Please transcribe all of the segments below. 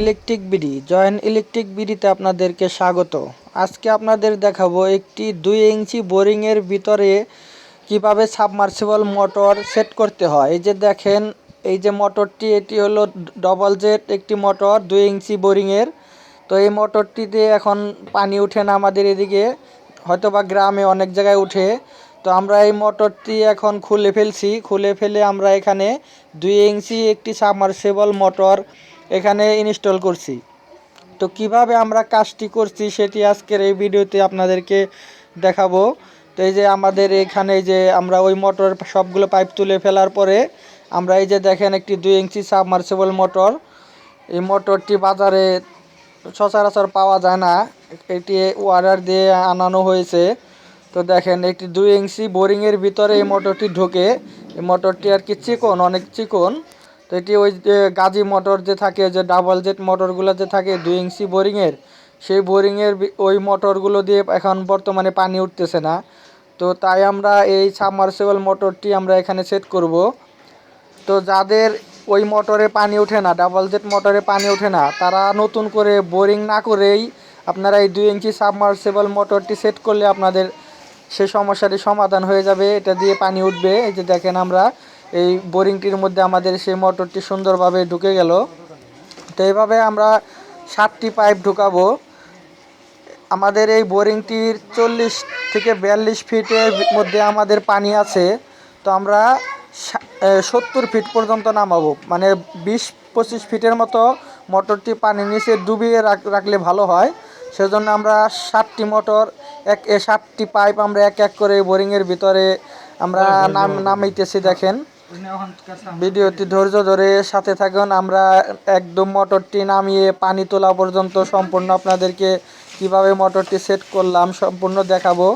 Electric BD. Joint electric বিডিতে আপনাদেরকে স্বাগত। আজকে আপনাদের দেখাবো একটি দুই ইঞ্চি বোরিংয়ের ভিতরে কীভাবে সাবমার্সিবল মোটর সেট করতে হয়। এই যে দেখেন, এই যে মোটরটি, এটি হলো ডবল জেট একটি মোটর, দুই ইঞ্চি বোরিংয়ের। তো এই মোটরটিতে এখন পানি ওঠে না আমাদের এদিকে হয়তো বা গ্রামে অনেক জায়গায় উঠে। তো আমরা এই মোটরটি এখন খুলে ফেলছি। খুলে ফেলে আমরা এখানে দুই ইঞ্চি একটি সাবমার্সেবল মোটর এখানে ইনস্টল করছি। তো কীভাবে আমরা কাজটি করছি সেটি আজকের এই ভিডিওতে আপনাদেরকে দেখাবো। তো এই যে আমাদের এখানে যে আমরা ওই মোটর সবগুলো পাইপ তুলে ফেলার পরে আমরা এই যে দেখেন একটি দুই ইঞ্চি সাবমার্সেবল মোটর। এই মোটরটি বাজারে সচরাচর পাওয়া যায় না। এটি অর্ডার দিয়ে আনানো হয়েছে। তো দেখেন একটি দুই ইঞ্চি বোরিংয়ের ভিতরে এই মোটরটি ঢোকে। এই মোটরটি আর কি চিকন, অনেক চিকন। তো এটি ওই যে গাজি মোটর যে থাকে, যে ডাবল জেট মোটরগুলো যে থাকে, দুই ইঞ্চি বোরিংয়ের, সেই বোরিংয়ের ওই মোটরগুলো দিয়ে এখন বর্তমানে পানি উঠতেছে না। তো তাই আমরা এই সাবমার্সেবল মোটরটি আমরা এখানে সেট করব। তো যাদের ওই মোটরে পানি ওঠে না ডাবল জেট মোটরে পানি ওঠে না, তারা নতুন করে বোরিং না করেই আপনারা এই দুই ইঞ্চি সাবমার্সেবল মোটরটি সেট করলে আপনাদের সে সমস্যাটি সমাধান হয়ে যাবে। এটা দিয়ে পানি উঠবে। এই যে দেখেন আমরা এই বোরিংটির মধ্যে আমাদের সেই মোটরটি সুন্দরভাবে ঢুকে গেল। তো এইভাবে আমরা সাতটি পাইপ ঢুকাবো। আমাদের এই বোরিংটির চল্লিশ থেকে বিয়াল্লিশ ফিটের মধ্যে আমাদের পানি আছে। তো আমরা সত্তর ফিট পর্যন্ত নামাবো। মানে বিশ পঁচিশ ফিটের মতো মোটরটি পানির নিচে ডুবিয়ে রাখ- রাখলে ভালো হয়। সেজন্য আমরা সাতটি মোটর এক এ সাতটি পাইপ আমরা এক এক করে বোরিংয়ের ভিতরে আমরা নাম নামাইতেছি দেখেন। ভিডিওটি ধৈর্য ধরে সাথে থাকুন। আমরা একদম মোটরটি নামিয়ে পানি তোলা পর্যন্ত সম্পূর্ণ আপনাদেরকে কীভাবে মোটরটি সেট করলাম সম্পূর্ণ দেখাবো।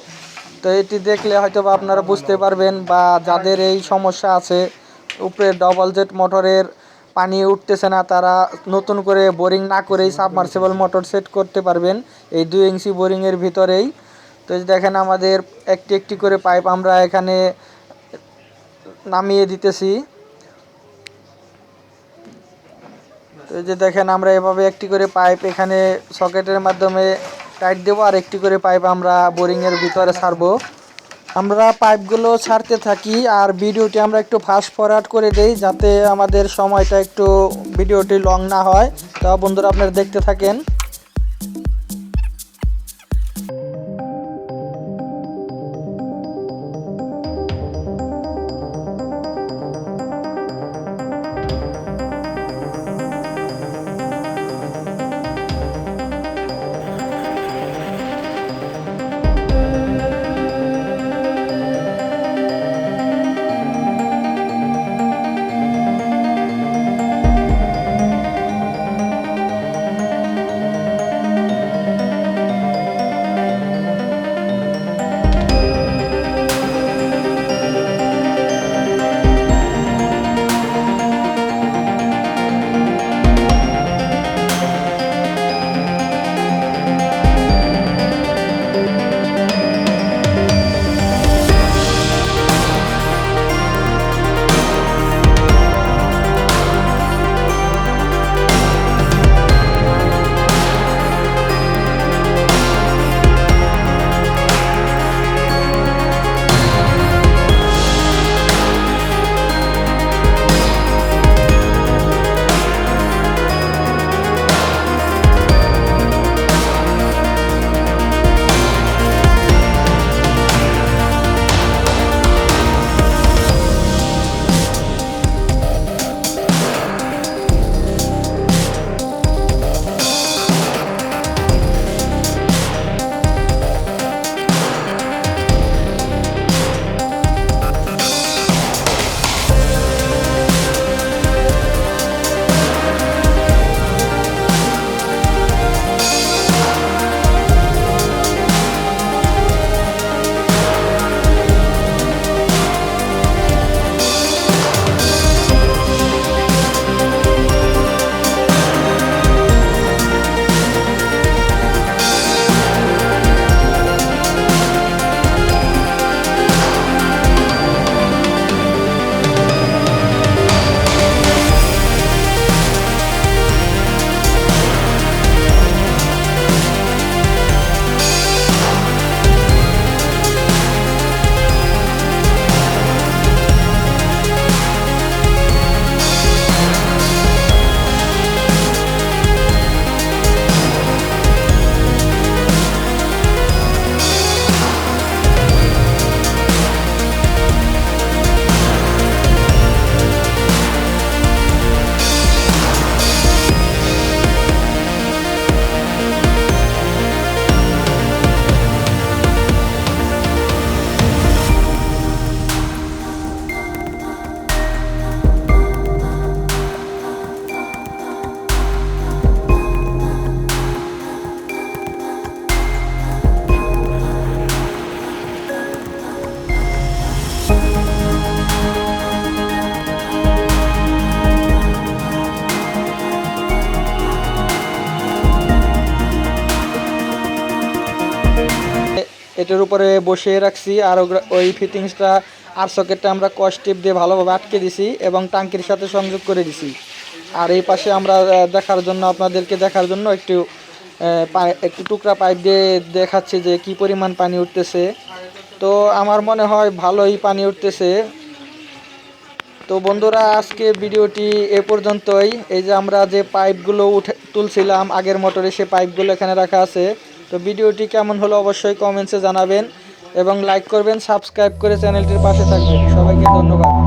তো এটি দেখলে হয়তো আপনারা বুঝতে পারবেন বা যাদের এই সমস্যা আছে, উপরে ডবল জেট মোটরের পানি উঠতেছে না, তারা নতুন করে বোরিং না করেই সাবমার্সিবল মোটর সেট করতে পারবেন এই দুই ইঞ্চি বোরিংয়ের ভিতরেই। তো দেখেন আমাদের একটি একটি করে পাইপ আমরা এখানে নামিয়ে দিতেছি। তো এই যে দেখেন, আমরা এভাবে একটি করে পাইপ এখানে সকেটের মাধ্যমে টাইট দেবো, আর একটি করে পাইপ আমরা বোরিংয়ের ভিতরে ছাড়বো। আমরা পাইপগুলো ছাড়তে থাকি, আর ভিডিওটি আমরা একটু ফাস্ট ফরওয়ার্ড করে দেই, যাতে আমাদের সময়টা একটু ভিডিওটি লং না হয়। তা বন্ধুরা, আপনারা দেখতে থাকেন। এটার উপরে বসিয়ে রাখছি আর ওই ফিটিংসটা আর সকেটটা আমরা কস টিপ দিয়ে ভালোভাবে আটকে দিছি এবং টাঙ্কির সাথে সংযোগ করে দিছি। আর এই পাশে আমরা দেখার জন্য আপনাদেরকে দেখার জন্য একটু একটু টুকরা পাইপ দিয়ে দেখাচ্ছি যে কি পরিমাণ পানি উঠতেছে। তো আমার মনে হয় ভালোই পানি উঠতেছে। তো বন্ধুরা, আজকে ভিডিওটি এ পর্যন্তই। এই যে আমরা যে পাইপগুলো উঠে তুলছিলাম, আগের মোটরে সে পাইপগুলো এখানে রাখা আছে। তো ভিডিওটি কেমন হলো অবশ্যই কমেন্টসে জানাবেন এবং লাইক করবেন সাবস্ক্রাইব করে চ্যানেলটির পাশে থাকবেন। সবাইকে ধন্যবাদ।